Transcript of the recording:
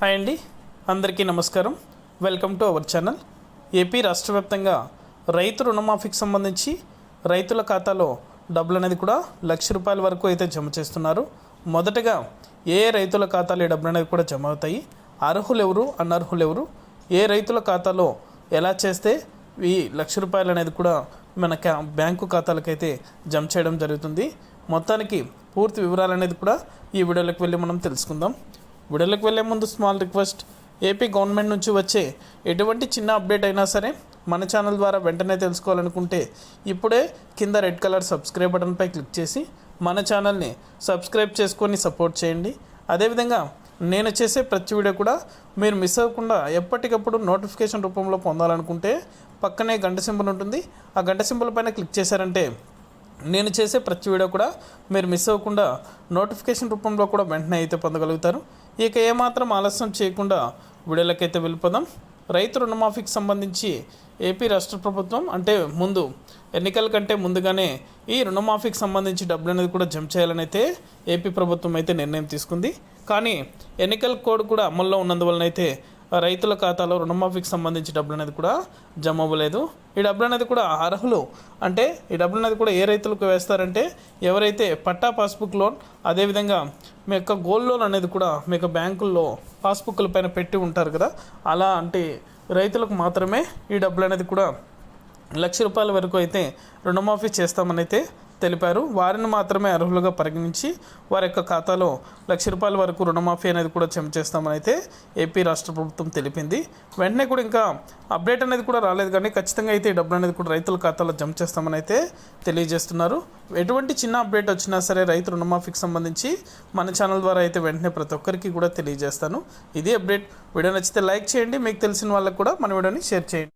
Hi అండి. అందరికీ నమస్కారం. Welcome to our channel. AP రాష్ట్ర వ్యాప్తంగా రైతు రుణమాఫీకి సంబంధించి రైతుల ఖాతాలో డబ్బులు అనేది కూడా లక్ష రూపాయల వరకు అయితే జమ చేస్తున్నారు. మొదటగా ఏ రైతుల ఖాతాలో ఈ డబ్బులు అనేది కూడా జమ అవుతాయి? అర్హులు ఎవరు? అనర్హులు ఎవరు? ఏ రైతుల ఖాతాలో ఎలా చేస్తే ఈ లక్ష రూపాయలు అనేది కూడా మన క్యా బ్యాంకు ఖాతాలకైతే జమ చేయడం జరుగుతుంది. మొత్తానికి పూర్తి వివరాలు అనేది కూడా ఈ వీడియోలోకి వెళ్ళి మనం తెలుసుకుందాం. వీడియోలోకి వెళ్ళే ముందు స్మాల్ రిక్వెస్ట్. ఏపీ గవర్నమెంట్ నుంచి వచ్చే ఎటువంటి చిన్న అప్డేట్ అయినా సరే మన ఛానల్ ద్వారా వెంటనే తెలుసుకోవాలనుకుంటే ఇప్పుడే కింద రెడ్ కలర్ సబ్స్క్రైబ్ బటన్పై క్లిక్ చేసి మన ఛానల్ని సబ్స్క్రైబ్ చేసుకొని సపోర్ట్ చేయండి. అదేవిధంగా నేను చేసే ప్రతి వీడియో కూడా మీరు మిస్ అవ్వకుండా ఎప్పటికప్పుడు నోటిఫికేషన్ రూపంలో పొందాలనుకుంటే పక్కనే గంట సింబల్ ఉంటుంది. ఆ గంట సింబల్ పైన క్లిక్ చేశారంటే నేను చేసే ప్రతి వీడియో కూడా మీరు మిస్ అవ్వకుండా నోటిఫికేషన్ రూపంలో కూడా వెంటనే అయితే పొందగలుగుతారు. ఇక ఏమాత్రం ఆలస్యం చేయకుండా వీడియోలకైతే వెళ్ళిపోదాం. రైతు రుణమాఫీకి సంబంధించి ఏపీ రాష్ట్ర ప్రభుత్వం అంటే ముందు ఎన్నికల కంటే ముందుగానే ఈ రుణమాఫీకి సంబంధించి డబ్బులు అనేది కూడా జమ చేయాలని అయితే ఏపీ ప్రభుత్వం అయితే నిర్ణయం తీసుకుంది. కానీ ఎన్నికల కోడ్ కూడా అమల్లో ఉన్నందువలన అయితే రైతుల ఖాతాలో రుణమాఫీకి సంబంధించి డబ్బులు అనేది కూడా జమ అవ్వలేదు. ఈ డబ్బులు అనేది కూడా అర్హులు అంటే ఈ డబ్బులు అనేది కూడా ఏ రైతులకు వేస్తారంటే ఎవరైతే పట్టా పాస్బుక్ లోన్ అదేవిధంగా మీ యొక్క గోల్డ్ లోన్ అనేది కూడా మీ యొక్క బ్యాంకుల్లో పాస్బుక్ల పైన పెట్టి ఉంటారు కదా అలా అంటే రైతులకు మాత్రమే ఈ డబ్బులు అనేది కూడా లక్ష రూపాయల వరకు అయితే రుణమాఫీ చేస్తామని అయితే తెలిపారు. వారిని మాత్రమే అర్హులుగా పరిగణించి వారి యొక్క ఖాతాలో లక్ష రూపాయల వరకు రుణమాఫీ అనేది కూడా జమ చేస్తామని అయితే ఏపీ రాష్ట్ర ప్రభుత్వం తెలిపింది. వెంటనే కూడా ఇంకా అప్డేట్ అనేది కూడా రాలేదు కానీ ఖచ్చితంగా అయితే ఈ డబ్బులు అనేది కూడా రైతుల ఖాతాలో జమ చేస్తామని అయితే తెలియజేస్తున్నారు. ఎటువంటి చిన్న అప్డేట్ వచ్చినా సరే రైతు రుణమాఫీకి సంబంధించి మన ఛానల్ ద్వారా అయితే వెంటనే ప్రతి ఒక్కరికి కూడా తెలియజేస్తాను. ఇది అప్డేట్. వీడియో నచ్చితే లైక్ చేయండి. మీకు తెలిసిన వాళ్ళకి కూడా మన వీడియోని షేర్ చేయండి.